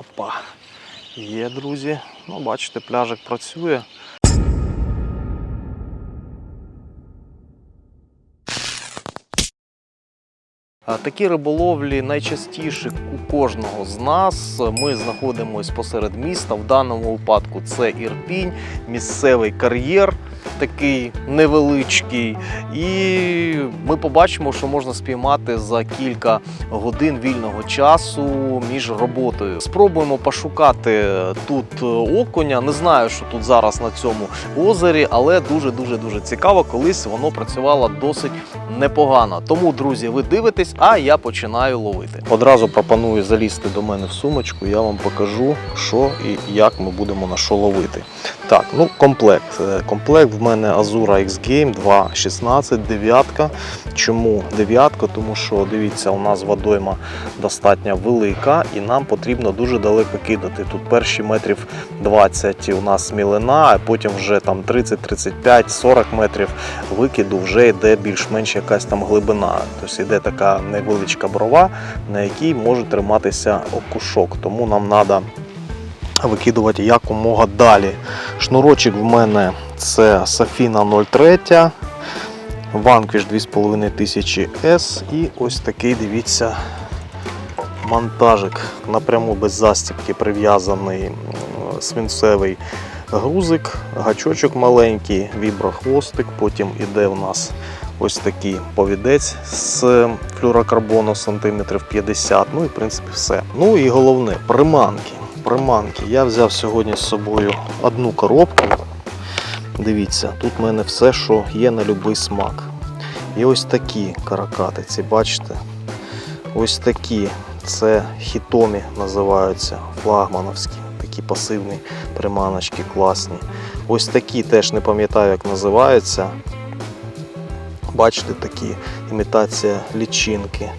Опа. Є, друзі. Ну, бачите, пляжик працює. Такі риболовлі найчастіше у кожного з нас. Ми знаходимося посеред міста. В даному випадку це Ірпінь, місцевий кар'єр, такий невеличкий. І ми побачимо, що можна спіймати за кілька годин вільного часу між роботою. Спробуємо пошукати тут окуня. Не знаю, що тут зараз на цьому озері, але дуже дуже дуже цікаво. Колись воно працювало досить непогано. Тому, друзі, ви дивитесь, а я починаю ловити. Одразу пропоную залізти до мене в сумочку. Я вам покажу, що і як ми будемо на що ловити. Так, ну комплект. Е, Комплект в мене Azura X Game 2.16, дев'ятка. Чому дев'ятка? Тому що дивіться, у нас водойма достатньо велика і нам потрібно дуже далеко кидати. Тут перші метрів 20 у нас мілина, а потім вже там 30, 35, 40 метрів викиду вже йде більш-менш якась там глибина. Тобто йде така невеличка брова, на якій може триматися окушок. Тому нам треба викидувати якомога далі. Шнурочок в мене це Safina 03, Vanquish 2500 S і ось такий, дивіться, монтажик. Напряму без застібки прив'язаний свинцевий грузик, гачочок маленький, віброхвостик, потім іде у нас ось такий повідець з флюрокарбону сантиметрів 50. Ну і в принципі все. Ну і головне приманки. Приманки. Я взяв сьогодні з собою одну коробку. Дивіться, тут в мене все, що є на будь-який смак. І ось такі каракатиці, бачите? Ось такі. Це хітомі називаються, флагмановські, такі пасивні приманочки класні. Ось такі теж не пам'ятаю, як називаються. Бачите, такі імітація лічинки.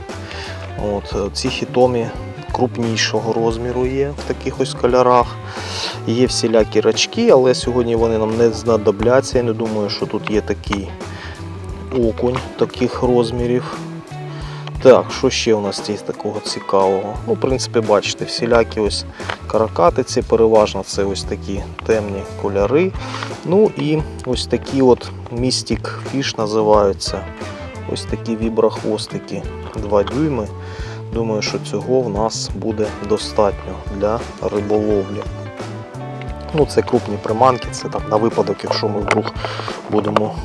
От, ці хітомі крупнішого розміру є в таких ось кольорах. Є всілякі рачки, але сьогодні вони нам не знадобляться. Я не думаю, що тут є такий окунь таких розмірів. Так, що ще у нас є такого цікавого? Ну, в принципі, бачите, всілякі ось каракатиці, переважно це ось такі темні кольори. Ну і ось такі от містик фіш називаються. Ось такі віброхвостики 2 дюйми. Думаю, що цього в нас буде достатньо для риболовлі. Ну, це крупні приманки, це так на випадок, якщо ми вдруг будемо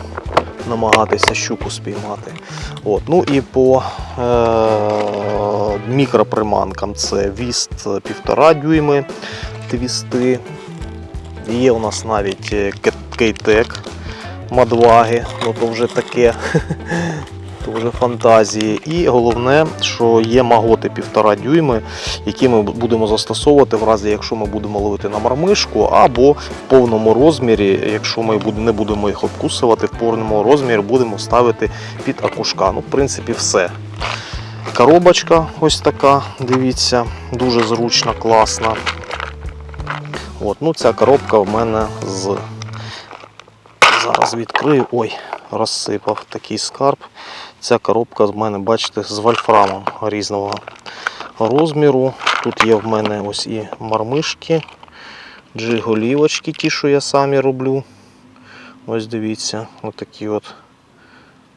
намагатися щуку спіймати. От. Ну і по е- мікроприманкам це віст 1,5 дюйми твісти. Є у нас навіть е, кейтек мадваги, ну то вже таке. То вже фантазії. І головне, що є маготи 1,5 дюйми, які ми будемо застосовувати в разі, якщо ми будемо ловити на мармишку, або в повному розмірі, якщо ми не будемо їх обкусувати, в повному розмірі будемо ставити під акушка. Ну, в принципі, все. Коробочка ось така, дивіться, дуже зручна, класна. От, ну Ця коробка в мене з. Зараз відкрию. Ой, розсипав такий скарб. Ця коробка в мене, бачите, з вольфрамом різного розміру. Тут є в мене ось і мармишки, джиголівочки, ті, що я самі роблю. Ось дивіться, отакі от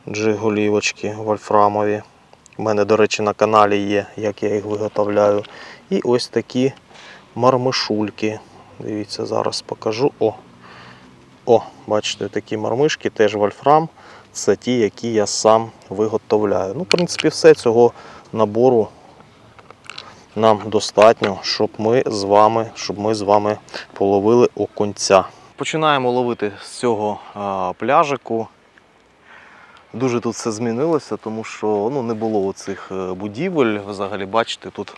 джиголівочки вольфрамові. У мене, до речі, на каналі є, як я їх виготовляю. І ось такі мармишульки. Дивіться, зараз покажу. О, о, бачите, такі мармишки, теж вольфрам. Це ті, які я сам виготовляю. Ну, в принципі, все цього набору нам достатньо, щоб ми з вами, щоб ми з вами половили окунця. Починаємо ловити з цього а, пляжику. Дуже тут все змінилося, тому що ну, не було цих будівель. Взагалі, бачите, тут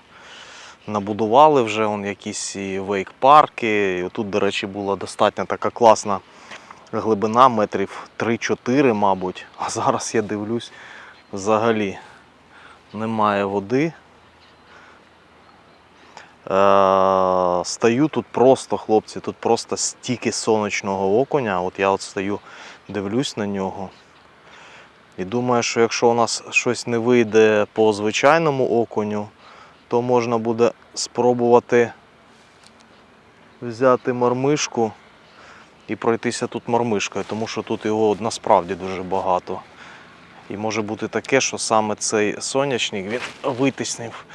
набудували вже он, якісь вейк-парки. Тут, до речі, була достатньо така класна глибина метрів 3-4, мабуть. А зараз я дивлюсь, взагалі немає води. Е, стою тут просто, хлопці, тут просто стільки сонячного окуня. От я от стою, дивлюсь на нього. І думаю, що якщо у нас щось не вийде по звичайному окуню, то можна буде спробувати взяти мармишку і пройтися тут мармишкою, тому що тут його насправді дуже багато. І може бути таке, що саме цей сонячник він витиснив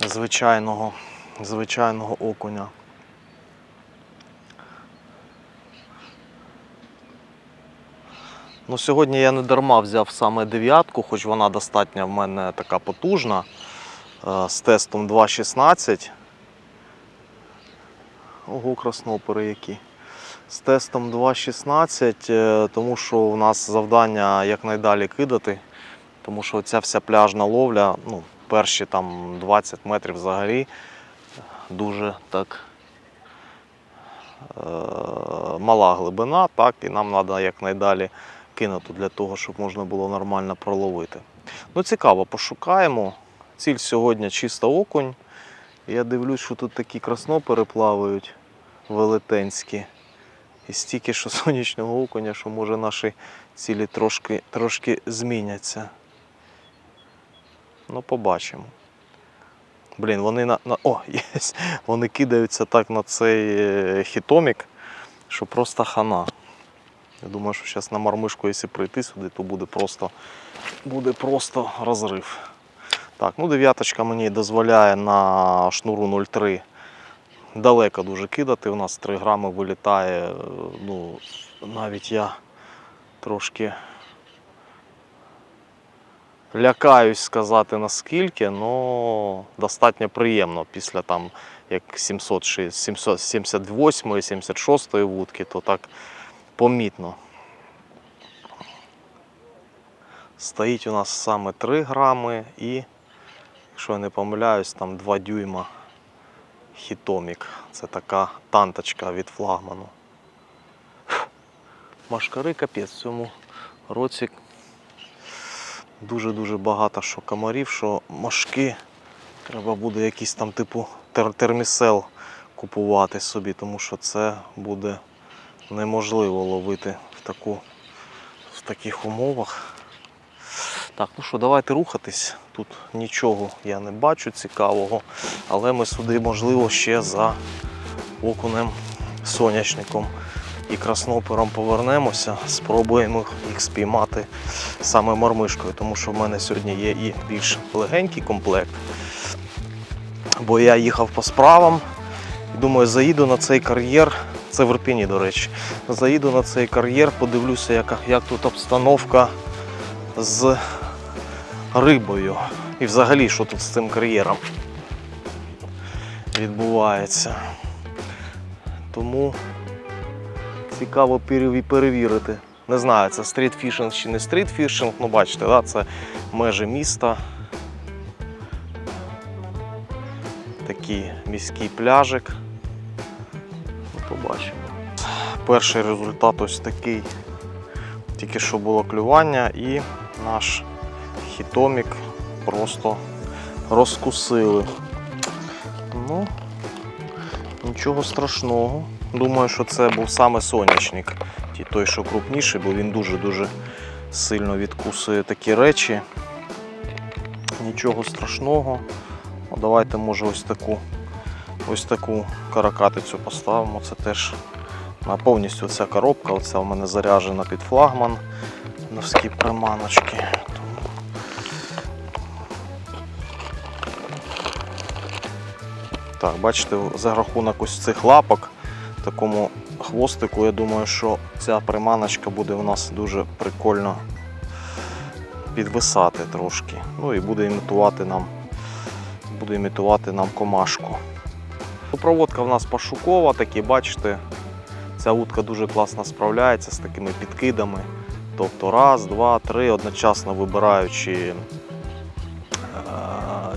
звичайного, звичайного окуня. Ну, сьогодні я не дарма взяв саме дев'ятку, хоч вона достатньо в мене така потужна е, з тестом 2.16. Ого, краснопери які. З тестом 2.16, е, тому що у нас завдання якнайдалі кидати, тому що ця вся пляжна ловля, ну, перші там 20 метрів взагалі дуже так е, мала глибина, так, і нам треба якнайдалі кинути для того, щоб можна було нормально проловити. Ну, цікаво, пошукаємо. Ціль сьогодні чисто окунь. Я дивлюсь, що тут такі краснопери плавають велетенські. І стільки що сонячного окуня, що може наші цілі трошки, трошки зміняться. Ну, побачимо. Блін, вони на. на о, є. Вони кидаються так на цей е, хітомік, що просто хана. Я думаю, що зараз на мармишку, якщо прийти сюди, то буде просто, буде просто розрив. Так, ну дев'яточка мені дозволяє на шнуру 0,3 далеко дуже кидати. У нас 3 грами вилітає. е, Ну, навіть я трошки лякаюсь сказати наскільки, але достатньо приємно після там як 706 778 76 вудки, то так помітно. Стоїть у нас саме 3 грами і, якщо я не помиляюсь, там 2 дюйма хітомік. Це така танточка від флагману. Машкари капець в цьому році дуже-дуже багато що комарів, що мошки. Треба буде якийсь там типу тер- термісел купувати собі, тому що це буде неможливо ловити в, таку, в таких умовах. Так, ну що, давайте рухатись. Тут нічого я не бачу цікавого, але ми сюди, можливо, ще за окунем сонячником і краснопером повернемося, спробуємо їх спіймати саме мормишкою, тому що в мене сьогодні є і більш легенький комплект. Бо я їхав по справам і думаю, заїду на цей кар'єр. Це в Ірпіні, до речі. Заїду на цей кар'єр, подивлюся, як, як тут обстановка з рибою. І взагалі, що тут з цим кар'єром відбувається. Тому цікаво перевірити. Не знаю, це стрітфішинг чи не стрітфішинг, ну бачите, да, це межі міста. Такий міський пляжик. Ну, Побачимо. Перший результат ось такий. Тільки що було клювання і наш хітомік просто розкусили. Ну, нічого страшного. Думаю, що це був саме сонячник. Той, що крупніший, бо він дуже-дуже сильно відкусує такі речі. Нічого страшного. Ну, давайте, може, ось таку, ось таку каракатицю поставимо. Це теж на повністю ця коробка. Оця у мене заряджена під флагман. Новські приманочки. Так, бачите, за рахунок ось цих лапок, такому хвостику, я думаю, що ця приманочка буде в нас дуже прикольно підвисати трошки. Ну і буде імітувати нам, буде імітувати нам комашку. Проводка в нас пошукова, такі, бачите, ця утка дуже класно справляється з такими підкидами. Тобто раз, два, три, одночасно вибираючи е,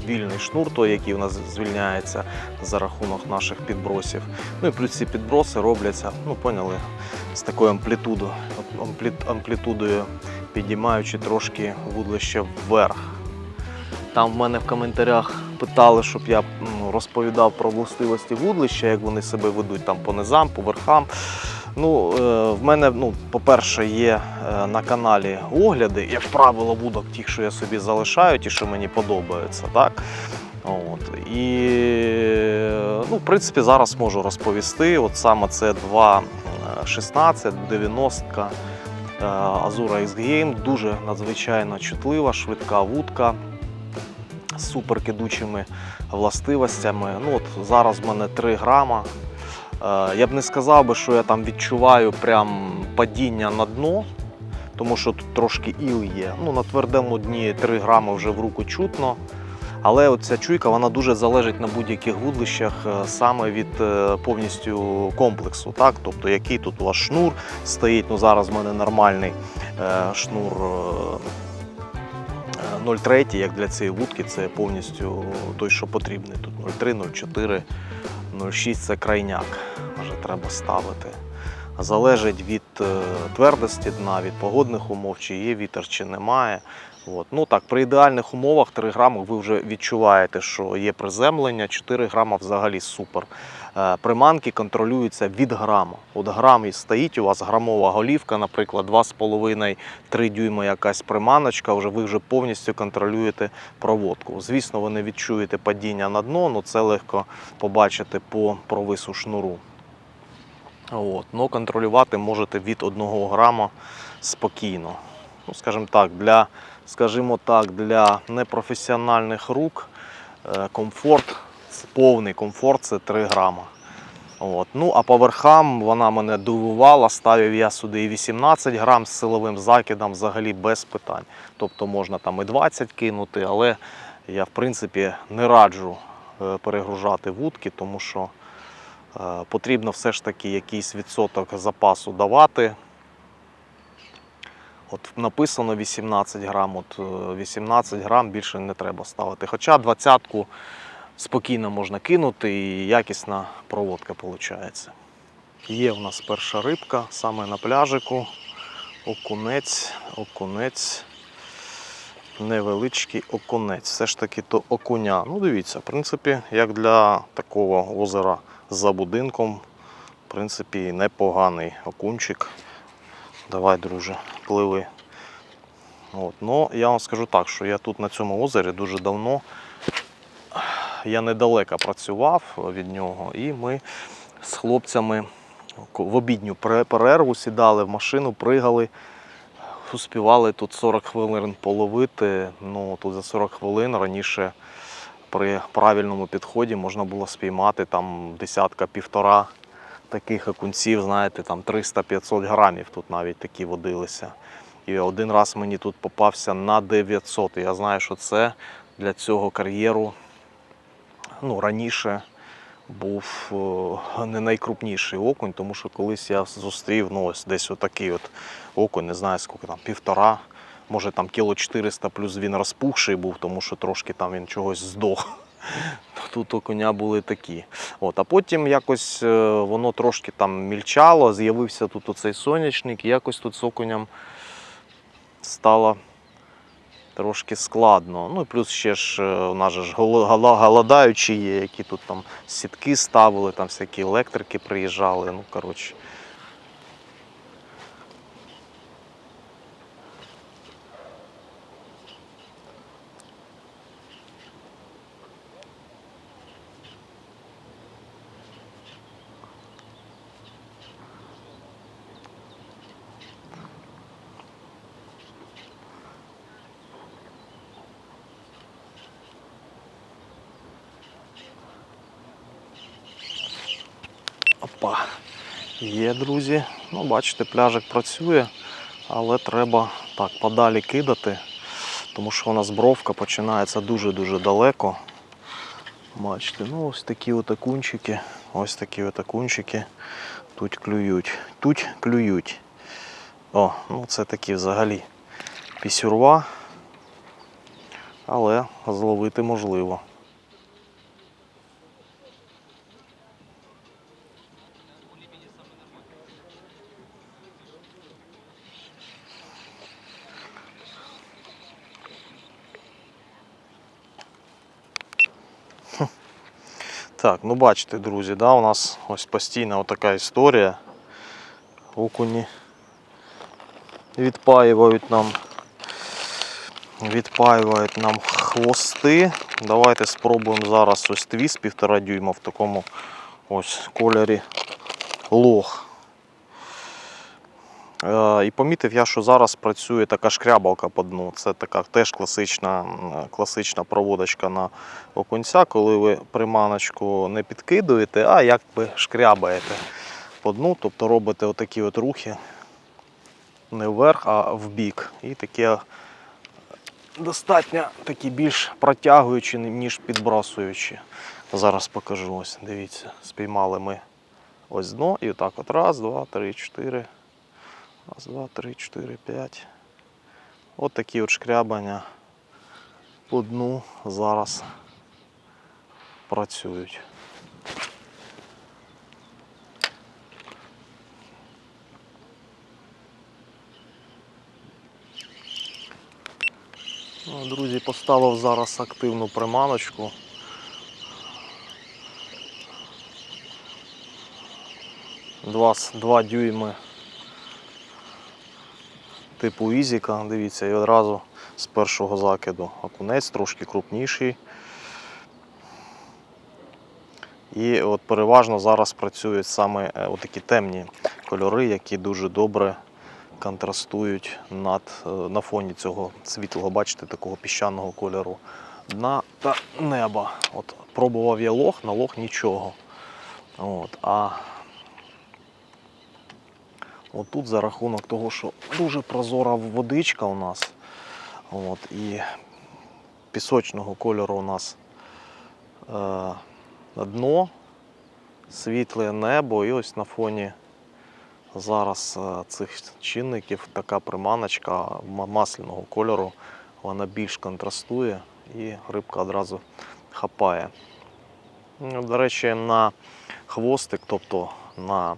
вільний шнур, той, який у нас звільняється за рахунок наших підбросів. Ну і плюс ці підброси робляться, ну поняли, з такою амплітудою, амплітудою підіймаючи трошки вудлище вверх. Там в мене в коментарях питали, щоб я розповідав про властивості вудлища, як вони себе ведуть там по низам, по верхам. Ну, е, в мене, ну, по-перше, є е, на каналі огляди, як правило, вудок тих, що я собі залишаю, ті, що мені подобаються. Так? От. І, ну, в принципі, зараз можу розповісти. От саме це 2.16, 90 е, Azura X Game, дуже надзвичайно чутлива, швидка вудка з суперкидучими властивостями. Ну, от зараз в мене 3 грама. Е, Я б не сказав би, що я там відчуваю прям падіння на дно, тому що тут трошки іл є. Ну, на твердому дні 3 грами вже в руку чутно. Але ця чуйка вона дуже залежить на будь-яких вудлищах е, саме від е, повністю комплексу. Так? Тобто, який тут у вас шнур стоїть. Ну, зараз в мене нормальний шнур е, 0,3, як для цієї вудки, це повністю той, що потрібний. Тут 0,3, 0,4, 0,6 це крайняк. Вже треба ставити. Залежить від е, твердості дна, від погодних умов, чи є вітер, чи немає. От. Ну так, при ідеальних умовах 3 грами ви вже відчуваєте, що є приземлення, 4 грама взагалі супер. Е, Приманки контролюються від грама. От грам і стоїть у вас грамова голівка, наприклад, 2,5-3 дюйма якась приманочка, вже ви вже повністю контролюєте проводку. Звісно, ви не відчуєте падіння на дно, але це легко побачити по провису шнуру. От. Но контролювати можете від 1 грама спокійно. Ну, скажімо так, для, скажімо так, для непрофесіональних рук е, комфорт, повний комфорт це 3 грама. От. Ну, а по верхам вона мене дивувала. Ставив я сюди і 18 грам з силовим закидом взагалі без питань. Тобто можна там і 20 кинути, але я в принципі не раджу е, перегружати вудки, тому що е, потрібно все ж таки якийсь відсоток запасу давати. От написано 18 грам, от е, 18 грам більше не треба ставити. Хоча двадцятку спокійно можна кинути і якісна проводка виходить. Є в нас перша рибка саме на пляжику. Окунець, окунець, невеличкий окунець. Все ж таки то окуня. Ну, дивіться, в принципі, як для такого озера за будинком, в принципі, непоганий окунчик. Давай, друже, пливи. От. Ну, я вам скажу так, що я тут на цьому озері дуже давно. Я недалеко працював від нього, і ми з хлопцями в обідню перерву сідали в машину, пригали, успівали тут 40 хвилин половити. Ну, тут за 40 хвилин раніше при правильному підході можна було спіймати там десятка-півтора таких окунців, знаєте, там 300-500 грамів тут навіть такі водилися. І один раз мені тут попався на 900. І я знаю, що це для цього кар'єру ну, раніше був е, не найкрупніший окунь, тому що колись я зустрів ну, ось десь отакий от окунь, не знаю скільки там, півтора, може там кіло 400, плюс він розпухший був, тому що трошки там він чогось здох. Тут коня були такі. От, а потім якось е, воно трошки там мільчало, з'явився тут оцей сонячник, і якось тут з окуням стало трошки складно. Ну і плюс ще ж е, у нас ж голодаючі є, які тут там сітки ставили, там всякі електрики приїжджали. Ну, коротше. Опа. Є, друзі. Ну, бачите, пляжик працює, але треба так подалі кидати, тому що у нас бровка починається дуже-дуже далеко. Бачите, ну ось такі от окунчики, ось такі от окунчики тут клюють. Тут клюють. О, ну це такі взагалі пісюрва, але зловити можливо. Так, ну бачите, друзі, да, у нас ось постійна така історія. Окуні відпаюють нам, відпаюють нам хвости. Давайте спробуємо зараз ось твіст півтора дюйма в такому ось кольорі лох. Е, І помітив я, що зараз працює така шкрябалка по дну. Це така теж класична, класична проводочка на окунця, коли ви приманочку не підкидуєте, а якби шкрябаєте по дну, тобто робите отакі от рухи не вверх, а вбік. І таке достатньо такі більш протягуючі, ніж підбрасуючі. Зараз покажу ось, дивіться, спіймали ми ось дно і отак от раз, два, три, чотири. Раз, два, три, чотири, п'ять. От такі от шкрябання по дну зараз працюють. Ну, Друзі, поставив зараз активну приманочку. Два, два дюйми типу Ізіка, дивіться, і одразу з першого закиду. Окунець трошки крупніший. І от переважно зараз працюють саме е, такі темні кольори, які дуже добре контрастують над, е, на фоні цього світлого, бачите, такого піщаного кольору дна та неба. От, пробував я лох, на лох нічого. От, а отут за рахунок того, що дуже прозора водичка у нас. От, і пісочного кольору у нас е, дно, світле небо, і ось на фоні зараз е, цих чинників така приманочка масляного кольору, вона більш контрастує і рибка одразу хапає. До речі, на хвостик, тобто на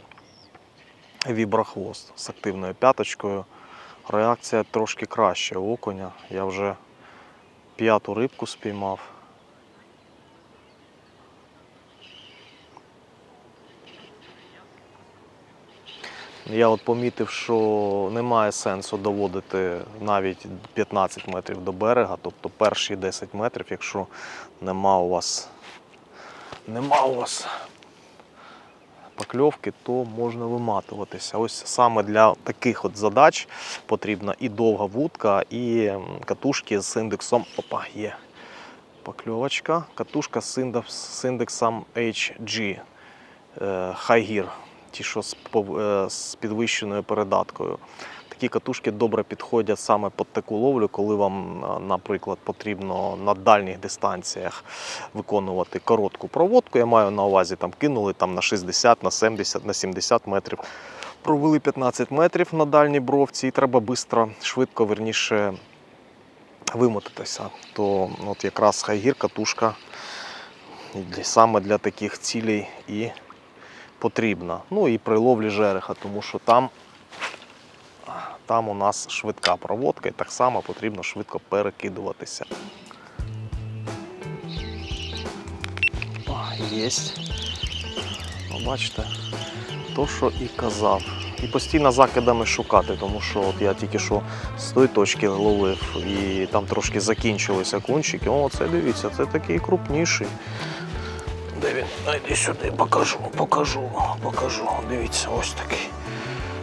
віброхвост з активною п'яточкою, реакція трошки краща у окуня. Я вже п'яту рибку спіймав. Я от помітив, що немає сенсу доводити навіть 15 метрів до берега, тобто перші 10 метрів, якщо нема у вас, нема у вас покльовки, то можна виматуватися. Ось саме для таких от задач потрібна і довга вудка, і катушки з індексом. Опа, є покльовочка. Катушка з індексом HG е, High Gear, ті, що з, е, підвищеною передаткою. Такі катушки добре підходять саме під таку ловлю, коли вам, е, наприклад, потрібно на дальніх дистанціях виконувати коротку проводку. Я маю на увазі, там кинули там, на 60, на 70, на 70 метрів. Провели 15 метрів на дальній бровці і треба швидко, швидко верніше вимотатися. То от якраз хайгір катушка саме для таких цілей і потрібна. Ну і при ловлі жереха, тому що там, там у нас швидка проводка і так само потрібно швидко перекидуватися. Єсть. Ну, бачите, то, що і казав. І постійно закидами шукати, тому що от я тільки що з тої точки ловив і там трошки закінчилися кончики. О, це дивіться, це такий крупніший. Де він? А, Йди сюди, покажу, покажу, покажу. Дивіться, ось такий.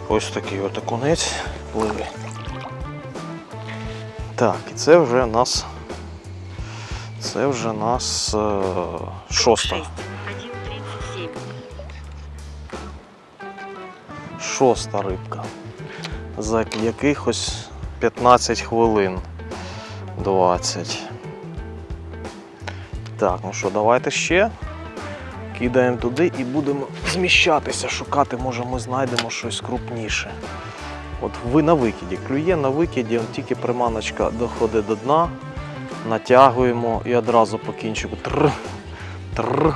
Ось такий от окунець пливе. Так, і це вже у нас. Це вже у нас е, шоста. 6, 1.37. Шоста рибка. За якихось 15 хвилин. 20. Так, ну що, давайте ще. Кидаємо туди і будемо зміщатися, шукати, може ми знайдемо щось крупніше. От ви на викиді. Клює на викиді, тільки приманочка доходить до дна, натягуємо і одразу по кінчику. Тр, тр,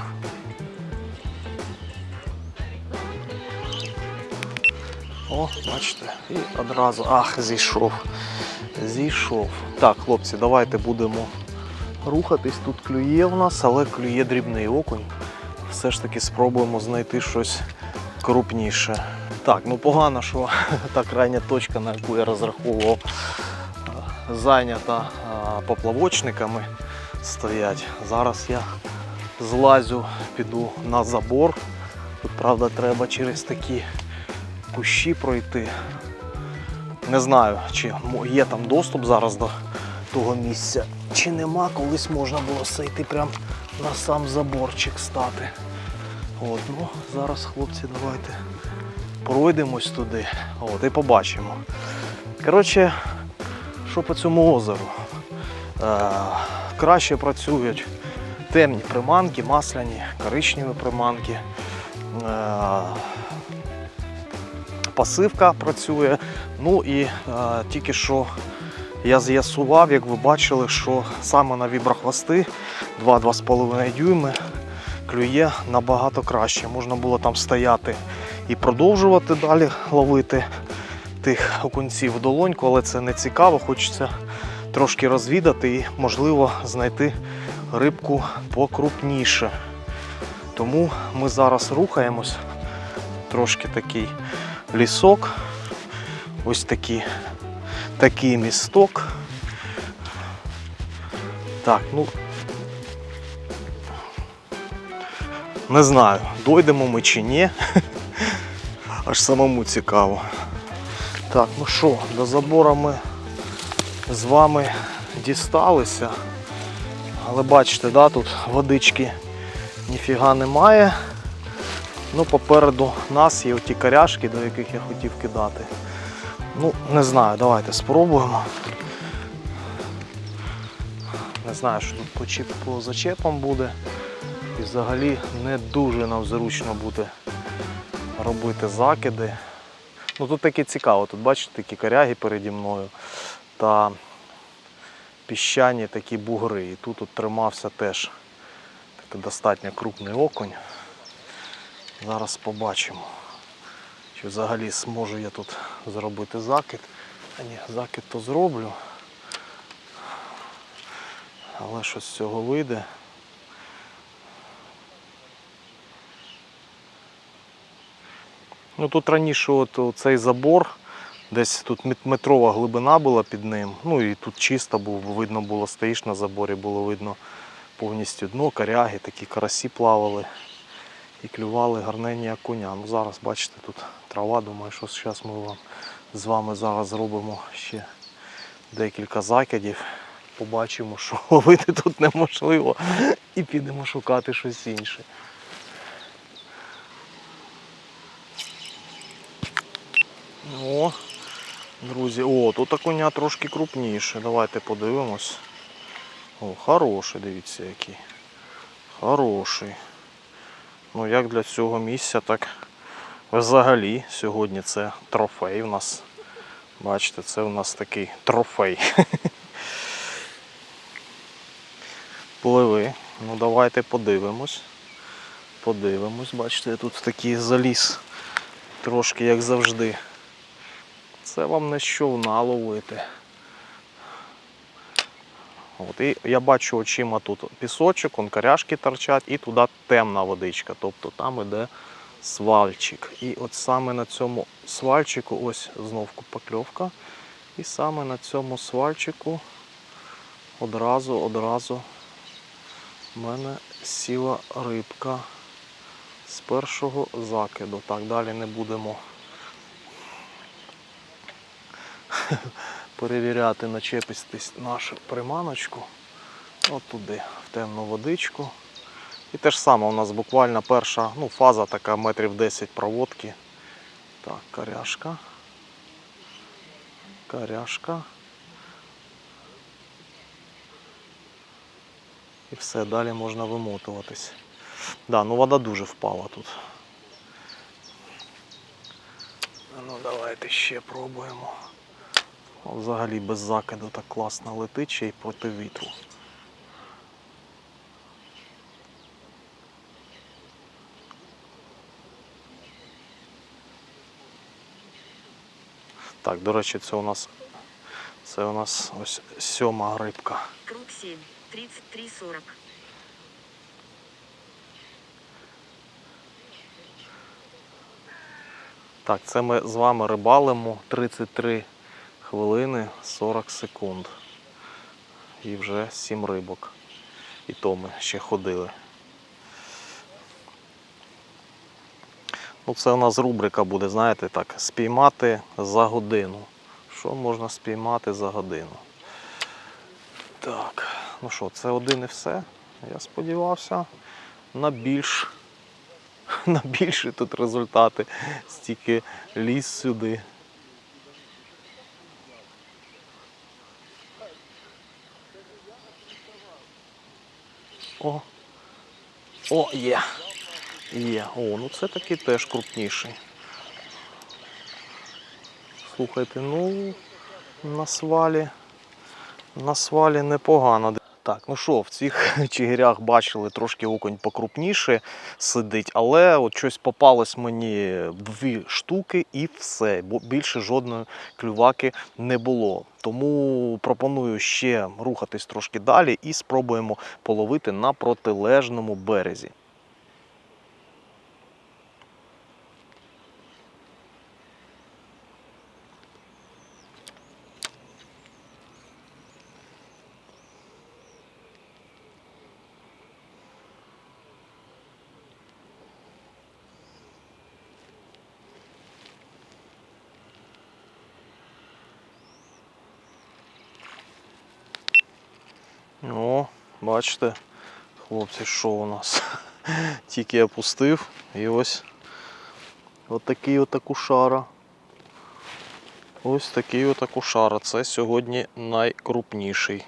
О, бачите, і одразу. Ах, зійшов. Зійшов. Так, хлопці, давайте будемо рухатись. Тут клює в нас, але клює дрібний окунь. Все ж таки спробуємо знайти щось крупніше. Так, ну погано, що та крайня точка, на яку я розраховував, е, зайнята е, поплавочниками. стоять. Зараз я злазю, піду на забор. Тут, правда, треба через такі кущі пройти. Не знаю, чи є там доступ зараз до того місця, чи нема. Колись можна було зайти прямо на сам заборчик стати. От, ну, зараз, хлопці, давайте пройдемось туди. От, і побачимо. Коротше, що по цьому озеру? Е, краще працюють темні приманки, масляні, коричневі приманки. Е, пасивка працює. Ну і е, тільки що я з'ясував, як ви бачили, що саме на віброхвости 2-2,5 дюйми клює набагато краще. Можна було там стояти і продовжувати далі ловити тих окунців в долоньку, але це не цікаво. Хочеться трошки розвідати і, можливо, знайти рибку покрупніше. Тому ми зараз рухаємось. Трошки такий лісок. Ось такі, такий місток. Так, ну. Не знаю, дойдемо ми чи ні. Аж самому цікаво. Так, ну що, до забору ми з вами дісталися. Але бачите, да, тут водички ніфіга немає. Ну, попереду нас є оті коряшки, до яких я хотів кидати. Ну, не знаю, давайте спробуємо. Не знаю, що тут по, зачепам буде. І взагалі не дуже нам зручно буде робити закиди. Ну тут таке цікаво, тут бачите такі коряги переді мною та піщані такі бугри. І тут от тримався теж достатньо крупний окунь. Зараз побачимо, чи взагалі зможу я тут зробити закид. А ні, закид то зроблю. Але що з цього вийде. Ну тут раніше от цей забор, десь тут метрова глибина була під ним. Ну і тут чисто був, видно було, стоїш на заборі, було видно повністю дно, коряги, такі карасі плавали і клювали гарненні окуня. Ну зараз бачите, тут трава, думаю, що зараз ми вам з вами зараз зробимо ще декілька закидів. Побачимо, що ловити тут неможливо, і підемо шукати щось інше. О, друзі, о, тут окуня трошки крупніше. Давайте подивимось. О, хороший, дивіться який. Хороший. Ну як для цього місця, так взагалі сьогодні це трофей у нас. Бачите, це у нас такий трофей. Пливи. Ну давайте подивимось. Подивимось, бачите, тут такий заліз. Трошки як завжди. Це вам не з човна ловити. От, і я бачу очима тут пісочок, он торчать, і туди темна водичка. Тобто там іде свальчик. І от саме на цьому свальчику, ось знов покльовка. І саме на цьому свальчику одразу, одразу в мене сіла рибка з першого закиду. Так, далі не будемо перевіряти начепистість нашу приманочку. От туди, в темну водичку. І те ж саме у нас буквально перша ну, фаза така метрів 10 проводки. Так, коряшка. Коряшка. І все, далі можна вимотуватись. Да, ну вода дуже впала тут. Ну давайте ще пробуємо. Взагалі без закиду так класно летить ще й проти вітру. Так, до речі, це у нас це у нас ось сьома грибка. Круг 7. 33-40. Так, це ми з вами рибалимо 33 хвилини 40 секунд. І вже 7 рибок. І то ми ще ходили. Ну, це у нас рубрика буде, знаєте, так, спіймати за годину. Що можна спіймати за годину? Так, ну що, це один і все. Я сподівався на більш. На більші тут результати. Стільки ліз сюди. О! О, є! Є. О, ну це такий теж крупніший. Слухайте, ну на свалі. На свалі непогано. Так, ну що, в цих чигирях бачили трошки окунь покрупніше сидить, але от щось попалось мені дві штуки і все. Бо більше жодної клюваки не було. Тому пропоную ще рухатись трошки далі і спробуємо половити на протилежному березі. О, бачите, хлопці, що у нас? Тільки я пустив і ось от такий от акушара. Ось такий от акушара. Це сьогодні найкрупніший.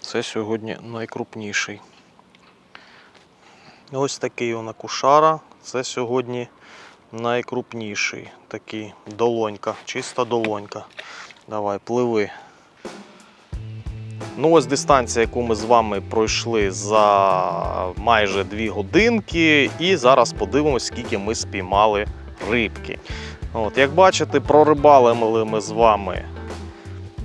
Це сьогодні найкрупніший. Ось такий он акушара. Це сьогодні найкрупніший. Такий долонька, чиста долонька. Давай, пливи. Ну, ось дистанція, яку ми з вами пройшли за майже 2 годинки. І зараз подивимось, скільки ми спіймали рибки. От, як бачите, прорибали ми з вами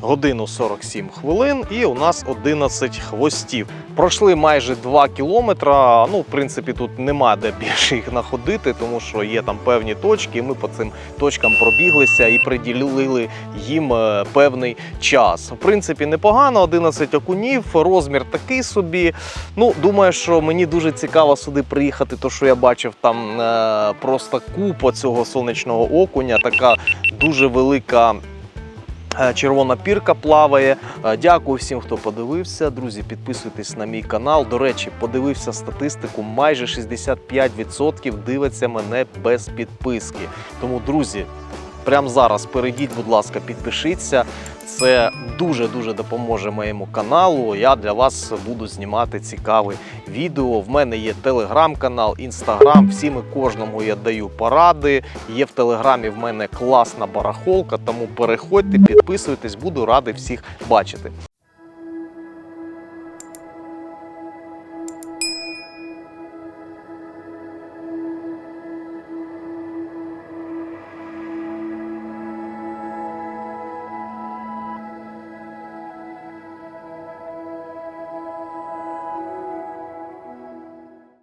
годину 47 хвилин, і у нас 11 хвостів. Пройшли майже 2 кілометра. Ну, в принципі, тут нема де більше їх знаходити, тому що є там певні точки. Ми по цим точкам пробіглися і приділили їм е, певний час. В принципі, непогано, 11 окунів, розмір такий собі. Ну, думаю, що мені дуже цікаво сюди приїхати, то що я бачив там е, просто купа цього сонячного окуня, така дуже велика. Е, Червона пірка плаває. Е, Дякую всім, хто подивився. Друзі, підписуйтесь на мій канал. До речі, подивився статистику. Майже 65% дивиться мене без підписки. Тому, друзі, прямо зараз перейдіть, будь ласка, підпишіться. Це дуже дуже допоможе моєму каналу. Я для вас буду знімати цікаві відео. В мене є телеграм-канал, інстаграм. Всім і кожному я даю поради. Є в телеграмі в мене класна барахолка, тому переходьте, підписуйтесь, буду радий всіх бачити.